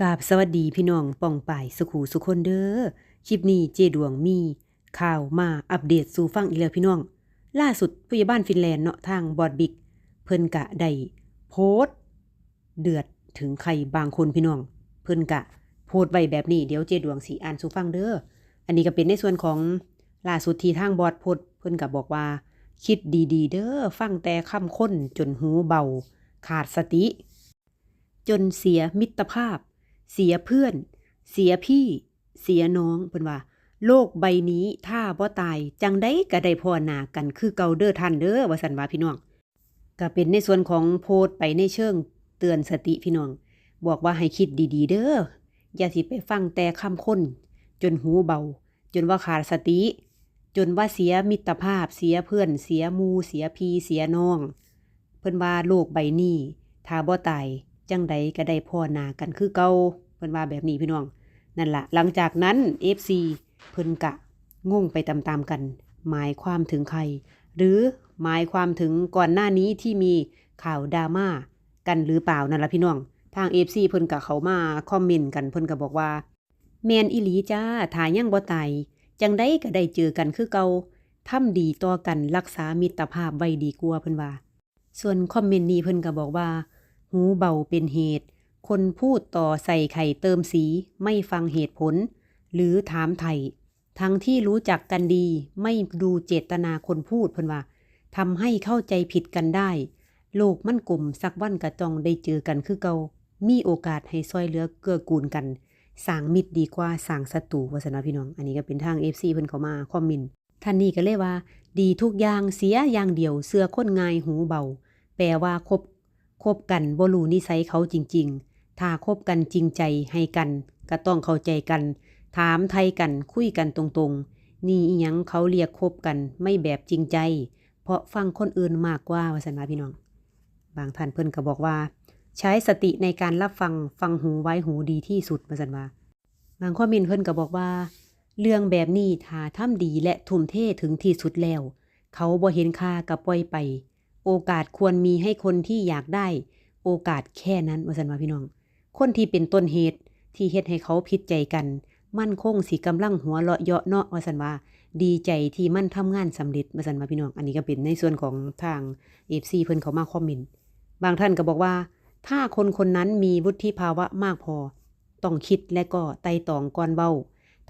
กาบสวัสดีพี่น้องป่องป่ายสุขูสุคนเด้อ คลิปนี้เจดวงมี ข่าวมาอัปเดตสู่ฟังอีกแล้วพี่น้อง ล่าสุดผู้ใหญ่บ้านฟินแลนด์เนาะทางบอดบิก เพิ่นกะได้โพสต์เดือดถึงใครบางคนพี่น้อง เพิ่นกะ โพสต์ไว้แบบนี้เดี๋ยวเจดวงสีอ่านสู่ฟังเด้อ อันนี้ก็เป็นในส่วนของล่าสุดที่ทางบอดโพสต์เพิ่นกะบอกว่า คิดดีๆ เด้อฟังแต่คำค้นจนหูเบา ขาดสติ จนเสียมิตรภาพ เสียเพื่อน เสียพี่ เสียน้องเพิ่นว่า โลกใบนี้ถ้าบ่ตายจังได้ก็ได้พ่อหนากันคือเก่าเด้อท่านเด้อว่าซั่นว่าพี่น้อง ก็เป็นในส่วนของโพสไปในเชิงเตือนสติพี่น้อง บอกว่าให้คิดดีๆ เด้ออย่าสิไปฟังแต่คำคนจนหูเบา จนว่าขาดสติ จนว่าเสียมิตรภาพ เสียเพื่อน เสียมูเสียพี่เสียน้อง เพิ่นว่าโลกใบนี้ถ้าบ่ตายจังใดก็ได้พ่อนากันคือเก่า เพิ่นว่าแบบนี้พี่น้อง นั่นละหลังจากนั้น FC เพิ่นกะงงไปตามๆกัน หมายความถึงใคร หรือหมายความถึงก่อนหน้านี้ที่มีข่าวดราม่ากันหรือเปล่านั่นละพี่น้อง ทาง FC เพิ่นกะเขามาคอมเมนต์กันเพิ่นก็บอกว่าแมนอีหลีจ้าถ้ายังบ่ตายจังได้ก็ได้เจอกันคือเก่าทำดีต่อกันรักษามิตรภาพไว้ดีกว่าเพิ่นว่า ส่วนคอมเมนต์นี้เพิ่นก็บอกว่า หูเบาเป็นเหตุ คนพูดต่อใส่ไข่เติมสีไม่ฟังเหตุผล หรือถามไถ่ทั้งที่รู้จักกันดี ไม่ดูเจตนาคนพูดเพิ่นว่าทำให้เข้าใจผิดกันได้ โลกมันกลมสักวันกระจองได้เจอกันคือเก่ามีโอกาสให้ซอยเหลือเกื้อกูลกันสร้างมิตรดีกว่าสร้างศัตรูวาสนะพี่น้อง อันนี้ก็เป็นทาง FC เพิ่นเขามาคอมเมนท่านนี้ก็เลยว่า ดีทุกอย่างเสียอย่างเดียวเสื้อค้นง่ายหูเบา แปลว่าคบคบกันบ่รู้นิสัยเขาจริง ๆ ถ้าคบกันจริงใจให้กัน ก็ต้องเข้าใจกัน ถามไทยกันคุยกันตรงๆ นี่อีหยังเขาเรียกคบกันไม่แบบจริงใจ เพราะฟังคนอื่นมากกว่าวาสันาพี่น้อง บางท่านเพิ่นก็บอกว่า ใช้สติในการรับฟังฟังหูไว้หูดีที่สุดวาสันว่าบางข้อมินเพิ่นก็บอกว่า เรื่องแบบนี้ถ้าทำดีและทุ่มเทถึงที่สุดแล้ว เขาบ่เห็นค่ากับปล่อยไป โอกาสควรมีให้คนที่อยากได้ โอกาสแค่นั้นวาสันว่าพี่น้อง คนที่เป็นต้นเหตุที่เฮ็ดให้เขาผิดใจกัน มั่นคงสิกำลังหัวเราะเยาะเนาะว่าสันว่าดีใจที่มันทำงานสำเร็จว่าสันว่าพี่น้อง อันนี้ก็เป็นในส่วนของทาง FC เพิ่นเขามาคอมเมนต์บางท่านก็บอกว่า ถ้าคนคนนั้นมีวุฒิภาวะมากพอ ต้องคิดและก็ไต่ตองก่อนเบ้า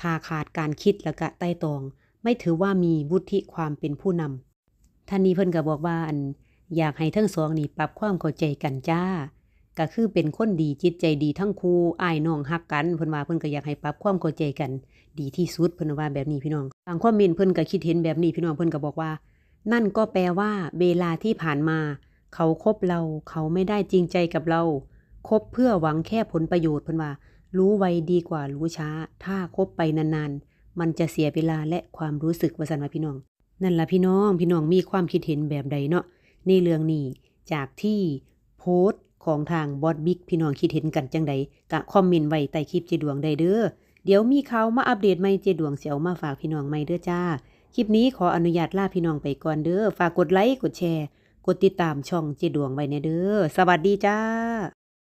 ถ้าขาดการคิดและก็ไต่ตอง ไม่ถือว่ามีวุฒิความเป็นผู้นำท่านนี้เพิ่นก็บอกว่าอันอยากให้ทั้งสองนี่ปรับความเข้าใจกันจ้า ก็คือเป็นคนดีจิตใจดีทั้งคู่อ้ายน้องฮักกันเพิ่นว่าเพิ่นก็อยากให้ปรับความเข้าใจกัน ดีที่สุดเพิ่นว่าแบบนี้พี่น้องบางคอมเมนเพิ่นก็คิดเห็นแบบนี้พี่น้องเพิ่นก็บอกว่า นั่นก็แปลว่า เวลาที่ผ่านมา เขาคบเรา เขาไม่ได้จริงใจกับเราคบเพื่อหวังแค่ผลประโยชน์เพิ่นว่า รู้ไวดีกว่ารู้ช้า ถ้าคบไปนานๆมันจะเสียเวลาและความรู้สึกว่าซั่นว่าพี่น้อง นั่นล่ะพี่น้องพี่น้องมีความคิดเห็นแบบใดเนาะในเรื่องนี้จากที่โพสต์ ของทางบอดบิ๊กพี่น้องคิดเห็นกันจังใดกะคอมเมนต์ไว้ใต้คลิปเจดวงได้เด้อเดี๋ยวมีข่าวมาอัปเดตใหม่เจดวงเสียวมาฝากพี่น้องใหม่เด้อจ้า คลิปนี้ขออนุญาตลาพี่น้องไปก่อนเด้อฝากกดไลค์กดแชร์ กดติดตามช่องเจดวงไว้เนเด้อสวัสดีจ้า